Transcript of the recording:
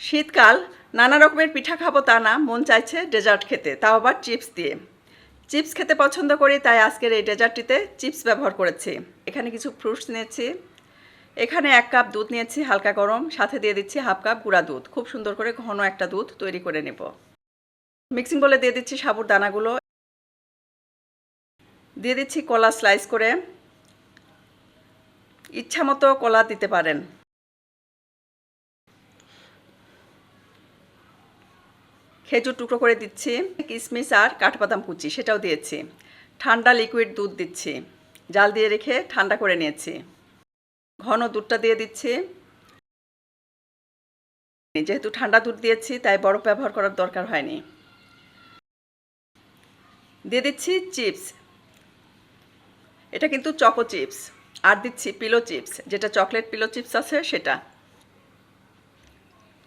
শীতকাল, নানা রকমের পিঠা খাব তা না, মন চাইছে ডেজার্ট খেতে, তাও আবার চিপস দিয়ে। চিপস খেতে পছন্দ করি, তাই আজকের এই ডেজার্টটিতে চিপস ব্যবহার করেছি। এখানে কিছু ফ্রুটস নিয়েছি। এখানে এক কাপ দুধ নিয়েছি, হালকা গরম, সাথে দিয়ে দিচ্ছি হাফ কাপ গুঁড়া দুধ। খুব সুন্দর করে ঘন একটা দুধ তৈরি করে নেব। মিক্সিং বলে দিয়ে দিচ্ছি সাবুর দানাগুলো। দিয়ে দিচ্ছি কলা স্লাইস করে। ইচ্ছা মতো কলা দিতে পারেন। খেজুর টুকরো করে দিচ্ছি কিশমিশ আর কাঠবাদাম কুচি, সেটাও দিয়েছি। ঠান্ডা লিকুইড দুধ দিচ্ছি, জাল দিয়ে রেখে ঠান্ডা করে নিয়েছি। ঘন দুধটা দিয়ে দিচ্ছি। যেহেতু ঠান্ডা দুধ দিয়েছি, তাই বরফ ব্যবহার করার দরকার হয়নি। দিয়ে দিচ্ছি চিপস। এটা কিন্তু চকো চিপস। আর দিচ্ছি পিলো চিপস, যেটা চকলেট পিলো চিপস আছে, সেটা।